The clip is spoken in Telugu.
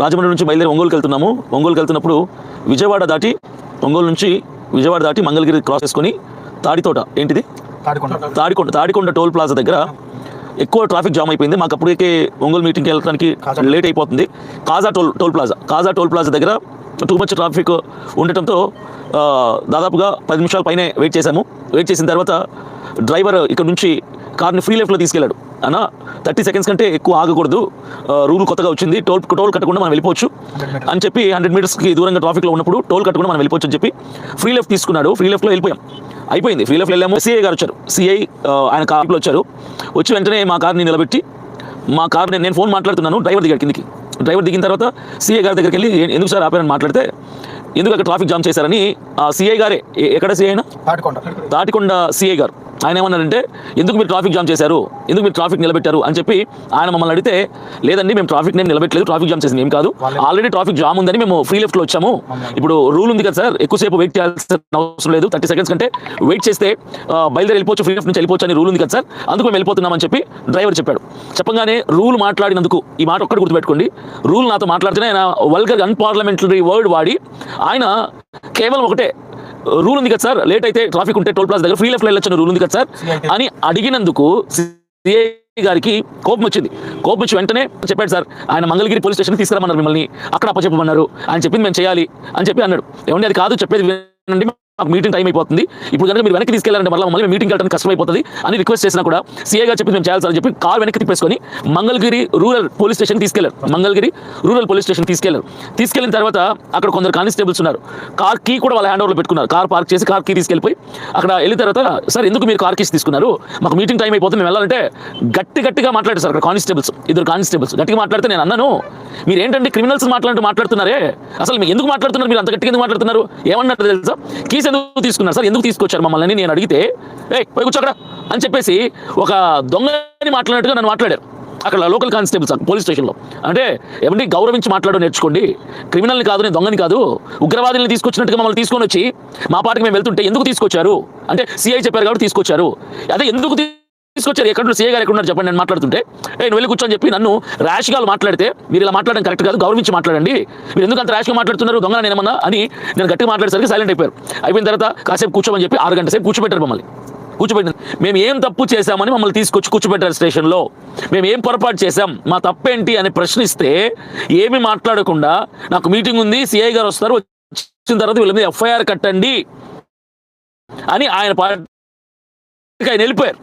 రాజమండ్రి నుంచి బయలుదేరి ఒంగోలుకి వెళ్తున్నాము. ఒంగోలుకి వెళ్తున్నప్పుడు విజయవాడ దాటి ఒంగోలు నుంచి విజయవాడ దాటి మంగళగిరి క్రాస్ చేసుకొని తాడితోట ఏంటిది? తాడికొండ. తాడికొండ తాడికొండ టోల్ ప్లాజా దగ్గర ఎక్కువ ట్రాఫిక్ జామ్ అయిపోయింది. మాకు అప్పటికే ఒంగోలు మీటింగ్కి వెళ్ళడానికి లేట్ అయిపోతుంది. Kaza toll toll plaza Kaza toll plaza దగ్గర టూ మచ్ ట్రాఫిక్ ఉండటంతో దాదాపుగా పది నిమిషాల పైనే వెయిట్ చేశాము. వెయిట్ చేసిన తర్వాత డ్రైవర్ ఇక్కడ నుంచి కార్ని ఫ్రీ లెఫ్ట్లో తీసుకెళ్ళాడు. అన్న థర్టీ సెకండ్స్ కంటే ఎక్కువ ఆగకూడదు. రూల్ కొత్తగా వచ్చింది. టోల్ టోల్ కట్టకుండా మనం వెళ్ళిపోవచ్చు. అని చెప్పి హండ్రెడ్ మీటర్స్కి దూరంగా ట్రాఫిక్లో ఉన్నప్పుడు టోల్ కట్టకుండా మనం వెళ్ళిపోవచ్చు అని చెప్పి ఫ్రీ లెఫ్ట్ తీసుకున్నాడు. ఫ్రీ లెఫ్ట్లో వెళ్ళిపోయాం. అయిపోయింది. ఫ్రీ లెఫ్ట్ వెళ్ళాము. సిఐ గారు వచ్చారు. సిఐ ఆయన కార్లో వచ్చారు. వచ్చి వెంటనే మా కార్ని నిలబెట్టి మా కార్ నేను నేను ఫోన్ మాట్లాడుతున్నాను. డ్రైవర్ దిగాడు కిందికి. డ్రైవర్ దిగిన తర్వాత సిఐ గారి దగ్గరికి వెళ్ళి "ఏ- ఎందుకు సార్ ఆపారని మాట్లాడితే ఎందుకు అక్కడ ట్రాఫిక్ జామ్ చేశారని? ఆ సిఐ గారే ఎక్కడ సిఐ అయినా తాడికొండ తాటికొండ సిఐ గారు. ఆయన ఏమన్నారంటే ఎందుకు మీరు ట్రాఫిక్ జామ్ చేశారు? ఎందుకు మీరు ట్రాఫిక్ నిలబెట్టారు? అని చెప్పి ఆయన మమ్మల్ని అడిగితే లేదండి మేము ట్రాఫిక్ నేను నిలబెట్టలేదు ట్రాఫిక్ జామ్ చేసింది ఏం కాదు. ఆల్రెడీ ట్రాఫిక్ జామ్ ఉందని మేము ఫ్రీ లెఫ్ట్లో వచ్చాము. ఇప్పుడు రూల్ ఉంది కదా సార్ ఎక్కువసేపు వెయిట్ చేయాల్సిన అవసరం లేదు థర్టీ సెకండ్స్ కంటే వెయిట్ చేస్తే బయలుదేరి వెళ్ళిపోవచ్చు ఫ్రీ లెఫ్ట్ నుంచి వెళ్ళిపోవచ్చు అని రూల్ ఉంది కదా సార్. అందుకు మేము వెళ్ళిపోతున్నామని చెప్పి డ్రైవర్ చెప్పాడు. చెప్పగానే రూల్ మాట్లాడినందుకు ఈ మాట ఒక్కటి గుర్తుపెట్టుకోండి. రూల్ నాతో మాట్లాడితేనే ఆయన వల్గర్ అన్పార్లమెంటరీ వర్డ్ వాడి ఆయన కేవలం ఒకటే రూల్ ఉంది కదా సార్ లేట్ అయితే ట్రాఫిక్ ఉంటే టోల్ ప్లాజా దగ్గర ఫ్రీ లెఫ్ట్ వెళ్ళొచ్చు రూల్ ఉంది కదా సార్. అని అడిగినందుకు సిఐ గారికి కోపం వచ్చింది. కోపం వచ్చి వెంటనే చెప్పాడు సార్ ఆయన మంగళగిరి పోలీస్ స్టేషన్ తీసుకురమ్మన్నారు మిమ్మల్ని అక్కడ అప్పచెప్పమన్నారు ఆయన చెప్పింది మేము చేయాలి అని చెప్పి అన్నాడు. ఏమండి అది కాదు చెప్పేది వినండి. మాకు మీటింగ్ టైం అయిపోతుంది. ఇప్పుడు కనుక మీరు వెనక్కి తీసుకెళ్ళారంటే మళ్ళీ మళ్ళీ మీటింగ్ వెళ్ళడానికి కష్టమైపోతుంది అని రిక్వెస్ట్ చేసినా కూడా సీఏ గారు చెప్పింది మేము చేయాలి చెప్పి కార్ వెనక్కి తిప్పేసుకొని మంగళగిరి రూరల్ పోలీస్ స్టేషన్ తీసుకెళ్ళారు. మంగళగిరి రూరల్ పోలీస్ స్టేషన్ తీసుకెళ్ళారు. తీసుకెళ్ళిన తర్వాత అక్కడ కొందరు కానిస్టేబుల్స్ ఉన్నారు. కార్ కీ కూడా వాళ్ళ హ్యాండ్ ఓవర్లో పెట్టుకున్నారు. కార్ పార్క్ చేసి కార్ కీ తీసుకెళ్ళిపోయి అక్కడ వెళ్ళిన తర్వాత సార్ ఎందుకు మీరు కార్ కీస్ తీసుకున్నారు? మాకు మీటింగ్ టైం అయిపోతుంది. మేము వెళ్ళాలంటే గట్టి గట్టిగా మాట్లాడారు సార్ అక్కడ కానిస్టేబుల్స్. ఇద్దరు కానిస్టేబుల్స్. గట్టిగా మాట్లాడితే నేను అన్నాను మీరు ఏంటంటే క్రిమినల్స్ మాట్లాడుతూ మాట్లాడుతున్నారే? అసలు మీరు ఎందుకు మాట్లాడుతున్నారు? మీరు అంత గట్టిగా ఎందుకు మాట్లాడుతున్నారు? ఏమన్నారు తెలుసా? కీస్ ఎందుకు తీసుకున్నారు? సార్ ఎందుకు తీసుకొచ్చారు మమ్మల్ని? నేను అడిగితే ఏ పోయి కూర్చోక్కడ అని చెప్పేసి ఒక దొంగని మాట్లాడినట్టుగా నన్ను మాట్లాడారు. అక్కడ లోకల్ కానిస్టేబుల్స్ పోలీస్ స్టేషన్లో అంటే ఏమండి గౌరవించి మాట్లాడడం నేర్చుకోండి. క్రిమినల్ని కాదు నేను దొంగని కాదు. ఉగ్రవాదుల్ని తీసుకొచ్చినట్టుగా మమ్మల్ని తీసుకొని వచ్చి మా పాటికి మేము వెళ్తుంటే ఎందుకు తీసుకొచ్చారు? అంటే సిఐ చెప్పారు కాబట్టి తీసుకొచ్చారు. అదే ఎందుకు తీసుకొచ్చారు. ఎక్కడ సీఏ గారు ఎక్కడున్నారు చెప్పండి నేను మాట్లాడుతుంటే. నేను వెళ్ళి కూర్చొని చెప్పి నన్ను ర్యాష్గా మాట్లాడితే మీరు ఇలా మాట్లాడడం కరెక్ట్ కాదు గౌరవించి మాట్లాడండి. మీరు ఎందుకు అంత ర్యాష్గా మాట్లాడుతున్నారు? దొంగ నేనేమన్నా అని నేను గట్టిగా మాట్లాడేసరికి సైలెంట్ అయిపోయారు. అయిపోయిన తర్వాత కాసేపు కూర్చోమని చెప్పి ఆరు గంట సేపు కూర్చోబెట్టారు మమ్మల్ని. కూర్చోబెట్టింది మేము ఏం తప్పు చేశామని మమ్మల్ని తీసుకొచ్చి కూర్చోబెట్టారు స్టేషన్లో. మేము ఏం పొరపాటు చేశాం? మా తప్పేంటి అని ప్రశ్నిస్తే ఏమి మాట్లాడకుండా నాకు మీటింగ్ ఉంది సిఐ గారు వస్తారు వచ్చిన తర్వాత వీళ్ళ మీద ఎఫ్ఐఆర్ కట్టండి అని ఆయన పార్టీకి ఆయన వెళ్ళిపోయారు.